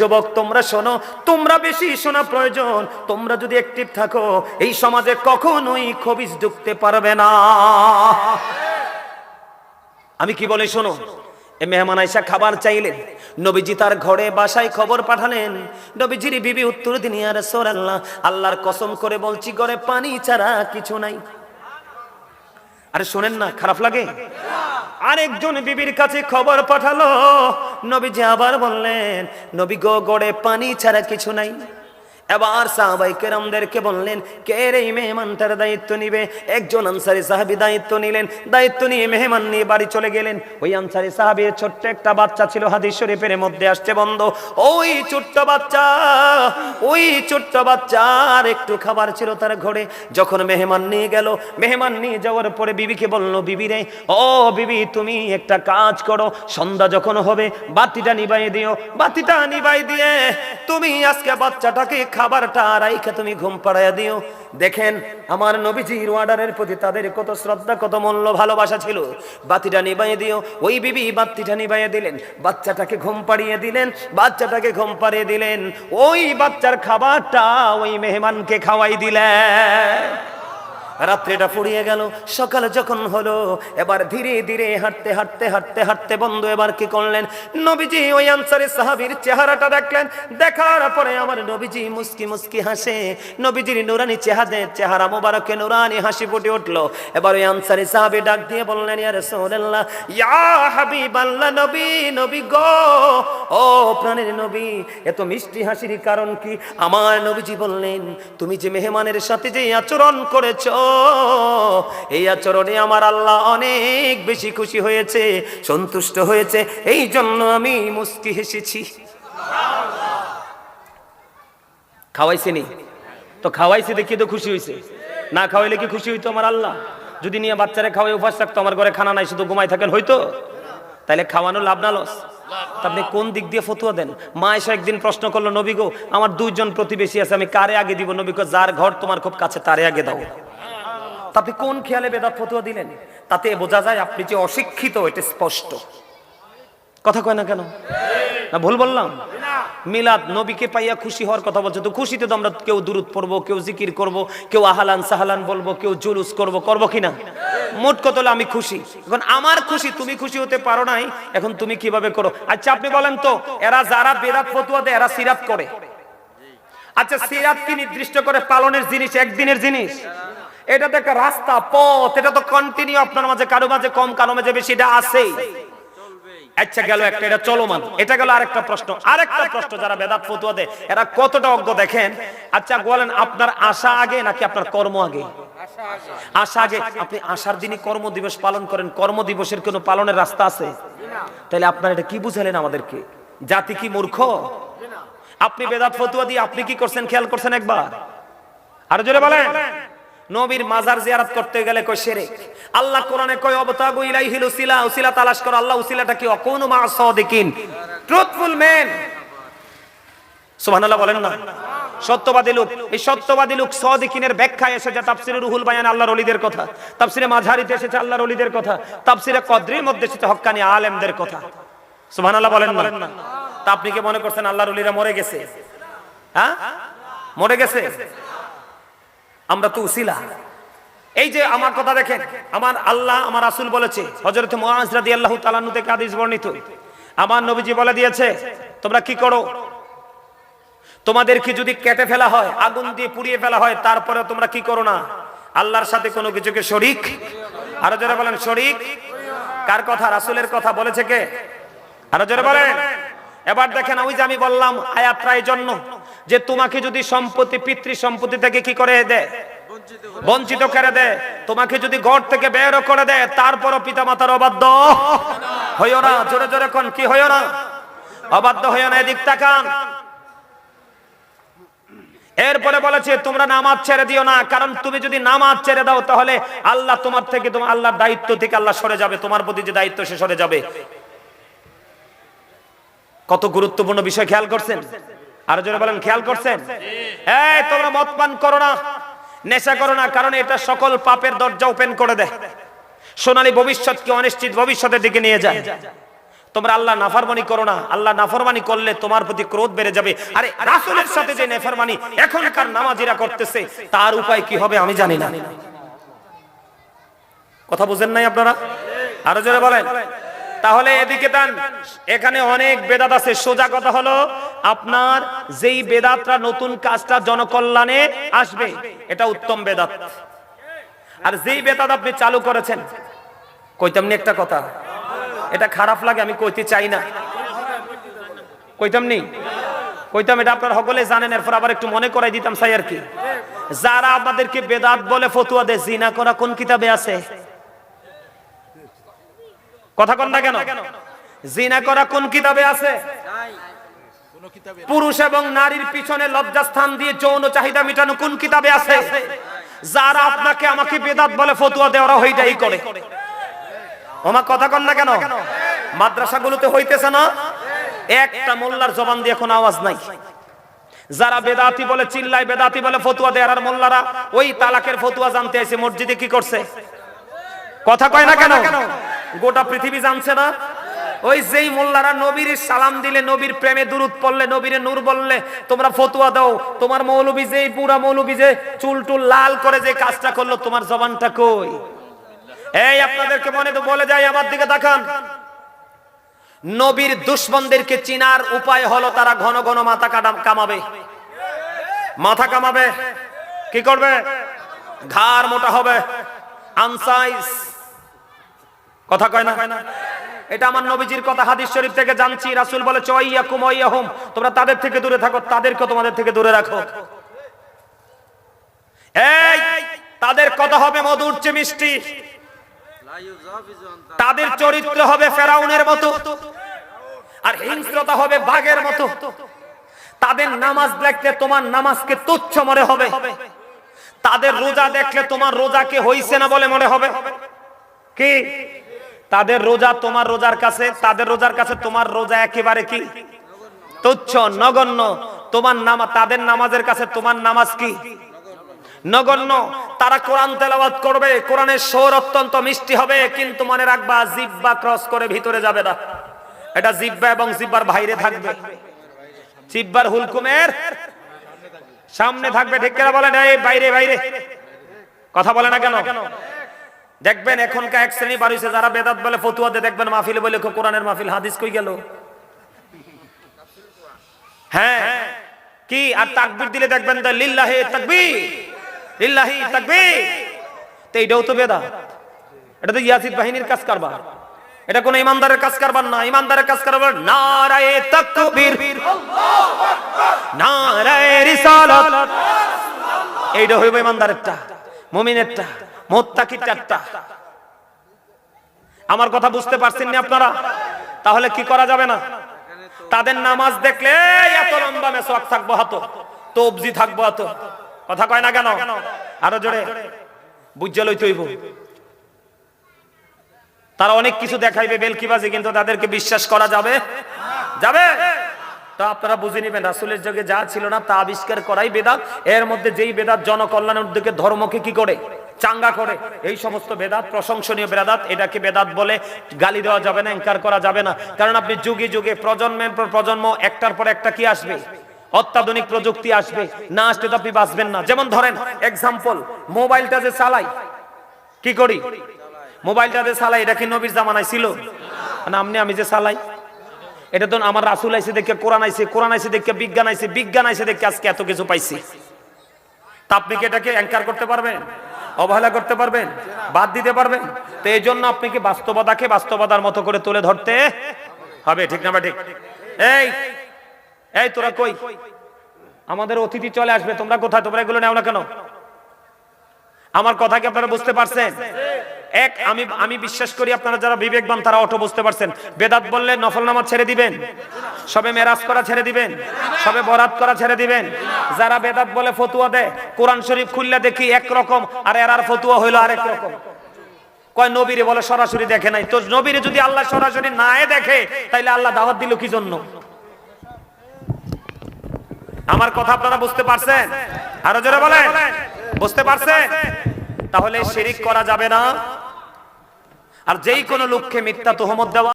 যুবক, তোমরা শোনো, তোমরা বেশি শোনা প্রয়োজন। তোমরা যদি অ্যাক্টিভ থাকো, এই সমাজে কখনোই খবিজ ঢুকতে পারবে না। আমি কি বলে, শোনো মেহমান আইসা খাবার চাইলেন। নবীজি তার ঘরে বাসায় খবর পাঠালেন। নবীজির বিবি উত্তর দিন আর আল্লাহ আল্লাহর কসম করে বলছি, ঘরে পানি ছাড়া কিছু নাই। আরে শোনেন না, খারাপ লাগে? আরেকজন বিবির কাছে খবর পাঠালো। নবীজি আবার বললেন, নবী গো, গড়ে পানি ছাড়া কিছু নাই। এবার সাহাবাই কেরামদেরকে বললেন, কে রে মেহমানটার দায়িত্ব নিবে? একজন আনসারি সাহাবি দায়িত্ব নিলেন, দায়িত্ব নিয়ে মেহমান নিয়ে বাড়ি চলে গেলেন। ওই আনসারি সাহাবির ছোট্ট একটা বাচ্চা ছিল, হাদিস শরীফের মধ্যে আসছে বন্ধ। ওই ছোট্ট বাচ্চা, ওই ছোট্ট বাচ্চার একটু খাবার ছিল তার ঘরে। যখন মেহমান নিয়ে গেল, মেহমান নিয়ে যাওয়ার পরে বিবিকে বলল, বিবি রে, ও বিবি, তুমি একটা কাজ করো, সন্ধ্যা যখন হবে, বাতিটা নিবাই দিও, বাতিটা নিবাই দিয়ে তুমি আজকে বাচ্চাটাকে খাবারটা রাইখা তুমি ঘুম পাড়াইয়া দিও। দেখেন, আমার নবীজির ওয়ার্ডারের প্রতি তাদের কত শ্রদ্ধা, কত মূল্য, ভালোবাসা ছিল। বাতিটা নিবাই দিও। ওই বিবি বাতিটা নিবাইয়ে দিলেন। বাচ্চাটাকে ঘুম পাড়িয়ে দিলেন। বাচ্চাটাকে ঘুম পাড়িয়ে দিলেন। ওই বাচ্চার খাবারটা ওই মেহমানকে খাওয়াই দিলেন। রাত্রিটা ফুরিয়ে গেল, সকাল যখন হলো, এবার ধীরে ধীরে হাঁটতে হাঁটতে হাঁটতে হাঁটতে বন্ধু এবার কি করলেন? নবীজি ওই আনসারে সাহাবীর চেহারাটা দেখলেন। দেখার পরে আমার নবীজি মুস্কি মুস্কি হাসে। নবীজির নুরানি চেহারে চেহারা মোবারকে নুরানি হাসি ফুটে উঠল। এবার ওই আনসারি সাহাবী ডাক দিয়ে বললেন, ইয়া রাসূলুল্লাহ, ইয়া হাবিবাল্লাহ, নবী নবী গো, ও প্রাণের নবী, এত মিষ্টি হাসির কারণ কি? আমার নবীজি বললেন, তুমি যে মেহমানের সাথে যে আচরণ করেছ এই আচরণে আমার আল্লাহ অনেক বেশি খুশি হয়েছে, সন্তুষ্ট হয়েছে এই জন্য আমি মুস্কি হেসেছি। খাওয়াইছেনি তো খাওয়াইছে দেখি তো খুশি হয়েছে না খাওয়াইলে কি খুশি হইতো আমার আল্লাহ? যদি নিয়ে বাচ্চারা খাওয়াই উপাস থাকতো, আমার ঘরে খানা নাই, শুধু ঘুমাই থাকেন হয়তো তাইলে খাওয়ানো লাভ না লস। আপনি কোন দিক দিয়ে ফতুয়া দেন? মা এসে একদিন প্রশ্ন করল, নবী গো, আমার দুইজন প্রতিবেশী আছে, আমি কারে আগে দিব? নবী গো, যার ঘর তোমার খুব কাছে, তারে আগে দাও। আপনি কোন খেয়ালে বেদাত ফতুয়া দিলেন? তাতে বোঝা যায় আপনি যে অশিক্ষিত, এটা স্পষ্ট। কথা কয় না কেন? না, ভুল বললাম। মিলাদ নবীকে পাইয়া খুশি হওয়ার কথা বলছে। তো খুশিতে তো আমরা কেউ দূরত পড়ব, কেউ জিকির করব, কেউ আহালান সাহালান বলব, কেউ জুলুস করব করব কিনা মোট কত আমি খুশি। এখন আমার খুশি, তুমি খুশি হতে পারো নাই, এখন তুমি কীভাবে করো? আচ্ছা আপনি বলেন তো, এরা যারা বেদাত ফতুয়া দেয়, এরা সিরাত করে? আচ্ছা সিরাত কি নির্দিষ্ট করে পালনের জিনিস, একদিনের জিনিস? এটা তো একটা রাস্তা, পথ, এটা তো কন্টিনিউ আপনার মাঝে, কারও মাঝে কম, কারও মাঝে বেশি, এটা আছেই আচ্ছা গেল একটা, এটা চলমান। এটা গেল আরেকটা প্রশ্ন। আরেকটা প্রশ্ন যারা বেদাত ফতুয়া দেয়, এরা কতটা অজ্ঞ দেখেন? আচ্ছা বলেন, আপনার আশা আগে নাকি আপনার কর্ম আগে? আশা আগে। আপনি আশার দিনই কর্ম দিবস পালন করেন। কর্ম দিবসের কোনো পালনের রাস্তা আছে? তাহলে আপনার এটা কি বুঝালেন আমাদেরকে? জাতি কি মূর্খ? আপনি বেদাত ফতুয়া দিয়ে আপনি কি করছেন? খেয়াল করছেন একবার? আর জোরে বলেন। নবীর মাজার জিয়ারত করতে গেলে কই শিরক? আল্লাহ কোরআনে কয়, অবতাগু ইলাইহিল উসিলা উসিলা তালাশ করো। আল্লাহ উসিলাটা কি? অকুনু মা সাদিকিন। Truthful man. সুবহানাল্লাহ বলেন না? সত্যবাদী লোক। এই সত্যবাদী লোক সাদিকিনের ব্যাখ্যায় এসেছে তাফসিরে রুহুল বায়ান আল্লাহর ওলিদের কথা, তাফসিরে মাঝারিতে এসেছে আল্লাহর ওলিদের কথা, তাফসিরে কদরির মধ্যে এসেছে হক্কানি আলেমদের কথা। সুবহানাল্লাহ বলেন না? তা আপনি কি মনে করছেন আল্লাহর ওলিরা মরে গেছে? হ্যাঁ? মরে গেছে? আমরা তো উসিলা। এই যে আমার কথা দেখেন, আমার আল্লাহ, আমার রাসূল বলেছে, হযরত মুআজ রাদিয়াল্লাহু তাআলা নু থেকে হাদিস বর্ণিত। আমার নবীজি বলে দিয়েছে, তোমরা কি করো? তোমাদেরকে যদি কেটে ফেলা হয়, আগুন দিয়ে পুড়িয়ে ফেলা হয় তারপরে তোমরা কি করো না? আল্লাহর সাথে কোনো কিছুকে শরিক? আরও যারা বলেন, শরিক? কার কথা? রাসূলের কথা বলেছে কে? আরও যারা বলেন। এবার দেখেন, ওই যে আমি বললাম আয়াতটা এই জন্য যে তোমাকে যদি সম্পত্তি, পিতৃ সম্পত্তি থেকে কি করে দেয়? বঞ্চিত করে দেয়। তোমাকে যদি ঘর থেকে বেরও করে দেয়, তারপরও পিতা মাতার অবাধ্য হইও না। জোরে জোরে কোন, কি হইও না? অবাধ্য হইও না, এদিক তাকান। এরপরে বলেছে, তোমরা নামাজ ছেড়ে দিও না। কারণ তুমি যদি নামাজ ছেড়ে দাও, তাহলে আল্লাহ তোমার থেকে তোমার আল্লাহর দায়িত্ব থেকে আল্লাহ সরে যাবে। তোমার প্রতি যে দায়িত্ব, সে সরে যাবে। কত গুরুত্বপূর্ণ বিষয় খেয়াল করছেন? আর জোরে বলেন, খেয়াল করছেন? এই, তোমরা মদ পান করো না, নেশা করো না, কারণ এটা সকল পাপের দরজা ওপেন করে দেয়। সোনালী ভবিষ্যৎকে অনিশ্চিত ভবিষ্যতের দিকে নিয়ে যায়? তোমরা আল্লাহ নাফরমানি করো না, আল্লাহ নাফরমানি করলে তোমার প্রতি ক্রোধ বেড়ে যাবে। আরে, রাসূলের সাথে যে নাফরমানি, এখনকার নামাজিরা করতেছে, তার উপায় কি হবে আমি জানি না। কথা বুঝেন নাই আপনারা? আরও জোরে বলেন। তাহলে এদিকে দেন। এখানে অনেক বেদাত আছে। সোজা কথা হলো, আপনার যেই বেদাতরা নতুন কাজটা জনকল্যাণে আসবে, এটা উত্তম বেদাত। আর যেই বেদাত আপনি চালু করেছেন, কইতাম নি একটা কথা? এটা খারাপ লাগে, আমি কইতে চাই না। কইতাম নি? কইতাম এটা আপনার সকলে জানেন, এরপর আবার একটু মনে করাই দিতাম, চাই আর কি। যারা আমাদেরকে বেদাত বলে ফতুয়া দেয়, জিনা করা কোন কিতাবে আছে? কথা কন না কেন? জিনা করা কোন কিতাবে আছে? পুরুষ এবং নারীর পিছনে লজ্জাস্থান দিয়ে যৌন চাহিদা মেটানো কোন কিতাবে আছে? যারা আপনাকে আমাকে বেদাত বলে ফতুয়া দেওয়া হইটাই করে। ওমা কথা কন না কেন? মাদ্রাসাগুলোতে হইতেছে না? একটা মোল্লার জবান দিয়ে এখন আওয়াজ নাই। যারা বেদাতি বলে চিল্লায় বেদাতি বলে ফতুয়া দেয় আর মোল্লারা ওই তালাকের ফতুয়া জানতে আসে মসজিদে কি করছে? কথা কয় না কেন? গোটা পৃথিবী জানছে না। ওই যেই মোল্লারা নবীর সালাম দিলে, নবীর প্রেমে দুরুদ পড়লে, নবীরে নূর বললে, তোমরা ফতুয়া দাও। তোমার মৌলবী যেই পুরা মৌলবী যে চুল টুল লাল করে যে কাজটা করল, তোমার জবানটা কই? এই আপনাদেরকে মনে তো বলে যাই আমার দিকে দেখান নবীর দুশ্মনদেরকে চিনার উপায় হলো তারা ঘন ঘন মাথা কাটাম কামাবে। মাথা কামাবে। কি করবে? ঘাড় মোটা হবে। আনসাইজ কথা কয় না? এটা আমার নবীজির কথা হাদিস শরীফ থেকে জানছি। রাসূল বলে চয়াইয়াকুম ওয়াইয়াহুম। তোমরা তাদের থেকে দূরে থাকো, তাদেরকে তোমাদের থেকে দূরে রাখো। এই, তাদের কথা হবে মধুর চেয়ে মিষ্টি। তাদের চরিত্র হবে ফেরাউনের মতো। আর হিংস্রতা হবে বাঘের মতো। তাদের নামাজ দেখলে তোমার নামাজকে তুচ্ছ মনে হবে। তাদের রোজা দেখলে তোমার রোজাকে হইছে না বলে মনে হবে। কি? তাদের রোজা তোমার রোজার কাছে, তাদের রোজার কাছে তোমার রোজা একেবারে কি? তুচ্ছ, নগণ্য। তোমার নামা, তাদের নামাজের কাছে তোমার নামাজ কি? নগণ্য। তারা কোরআন তেলাওয়াত করবে, কোরআনের সুর অত্যন্ত মিষ্টি হবে, কিন্তু মনে রাখবা জিব্বা ক্রস করে ভিতরে যাবে না। এটা জিব্বা এবং জিব্বার বাইরে থাকবে। জিব্বার হুলকুমের সামনে থাকবে, ঠিক করে বলেন? এই বাইরে বাইরে। কথা বলে না কেন? দেখবেন এখনকার এক শ্রেণি বার হইছে যারা বেদাত বলে ফতুয়াতে দেখবেন মাহফিলে বলে কোরআনের মাহফিল, হাদিস কই গেল? হ্যাঁ। কি? আর তাকবীর দিলে দেখবেন লিল্লাহি তাকবীর লিল্লাহি তাকবীর। তো এইটাও তো বেদা এটা তো ইয়াসিদ বাহিনীর কাজ কারবার। এটা কোন ইমানদারের কাজ কারবার না। ইমানদারের কাজ কারবার, নারায়ে তাকবীর। আল্লাহু আকবার নারায়ে রিসালাত। এইটা হইব ইমানদারেরটা, মুমিনেরটা। মোত্তাকির চারটা। আমার কথা বুঝতে পারছেন না আপনারা? তাহলে কি করা যাবে না? তাদের নামাজ দেখলে এত লম্বা মেসওয়াক থাকব হাতো, তবজি থাকব হাতো। কথা কয় না কেন? আরও জোরে। বুঝে লই তৈব তারা অনেক কিছু দেখাইবে বেলকিবাজি, কিন্তু তাদেরকে বিশ্বাস করা যাবে? যাবে? তো আপনারা বুঝে নেবেন, রাসুলের যুগে যা ছিল না, তা আবিষ্কার করাই বেদাত। এর মধ্যে যেই বেদাত জনকল্যাণের উদ্যোগে ধর্মকে কি করে? চাঙ্গা করে। এই সমস্ত বেদাত, প্রশংসনীয় বেদাত, এটাকে বেদাত বলে গালি দেওয়া যাবে না এনকার করা যাবে না। কারণ আপনি যুগে যুগে প্রজন্মের পর প্রজন্ম, একটার পর একটা কি আসবে? অত্যাধুনিক প্রযুক্তি আসবে। না আসলে তো আপনি বাঁচবেন না। যেমন ধরেন এক্সাম্পল মোবাইলটা যে চালাই, কি করি? মোবাইলটা যে চালাই, এটা কি নবীর জামানায় ছিল? না, আমনি, আমি যে চালাই, এটা তো আমার রাসুল আইসে দেখে কোরআন আইসে কোরআন আইসে দেখে বিজ্ঞান আইসে বিজ্ঞান আইসে দেখে আজকে এত কিছু পাইছি। তা আপনি কি এটাকে অ্যাঙ্কার করতে পারবেন? অবহেলা করতে পারবেন, বাদ দিতে পারবেন। তো এই জন্য আপনি কি বাস্তবতাকে বাস্তবতার মতো করে তুলে ধরতে হবে? ঠিক না বা ঠিক? এই এই তোরা কই? আমাদের অতিথি চলে আসবে, তোমরা কোথায়? তোমরা এগুলো নেও না কেন? আমার কথা কি আপনারা বুঝতে পারছেন? এক, আমি আমি বিশ্বাস করি আপনারা যারা বিবেকবান, তারা অটো বুঝতে পারছেন। বেদাত বললে নফল নামাজ ছেড়ে দিবেন। সবে মেরাজ করা ছেড়ে দিবেন। সবে বরাত করা ছেড়ে দিবেন। যারা বেদাত বলে ফতুয়া দেয়, কোরআন শরীফ খুললে দেখি একরকম, আর এরার ফতুয়া হইল আরেক রকম। কয়, নবীরে বলে সরাসরি দেখে নাই। তো নবীরে যদি আল্লাহ সরাসরি নাই দেখে, তাইলে আল্লাহ দাওয়াত দিল কি জন্য? আমার কথা আপনারা বুঝতে পারছেন? আরও জোরে বলেন। বুঝতে পারছে? তাহলে শিরিক করা যাবে না। আর যেই কোনো লোককে মিথ্যা তোহমত দেওয়া